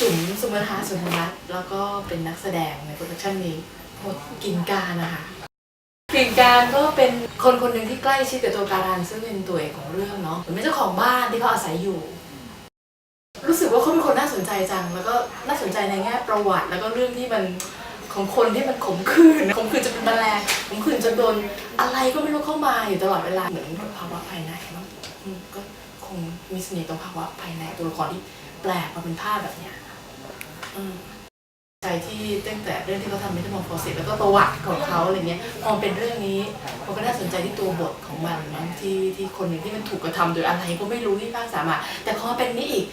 สุมทาสุนทรรัตน์แล้วก็เป็นนักแสดงในโปรดักชันนี้หมดกิ่งการนะคะกิ่งการก็เป็นคนคนหนึ่งที่ใกล้ชิดกับตัวการันซึ่งเป็นตัวเอกของเรื่องเนาะเหมือนเป็นเจ้าของบ้านที่เขาอาศัยอยู่ รู้สึกว่าเขาเป็นคนน่าสนใจจัง แล้วก็น่าสนใจในแง่ประวัติ แล้วก็เรื่องที่มันของคนที่มันขมขื่นขมขื่นจะเป็นแมลงขมขื่นจะโดนอะไรก็ไม่รู้เข้ามาอยู่ตลอดเวลาเหมือนภาวะภายในเนาะก็คงมีเสน่ห์ตรงภาวะภายในตัวละครที่แปลกมาเป็นภาพแบบเนี้ย ใจที่ตั้งแต่เรื่องที่เขาทำมิทมอร์โฟสิสแล้วก็ประวัติของเขาอะไรเงี้ยพอเป็นเรื่องนี้มันก็น่าสนใจที่ตัวบทของมันมั้งที่ที่คนหนึ่งที่มันถูกกระทำโดยอะไรก็ไม่รู้ที่ภาคสามาแต่พอเป็นนี้อีก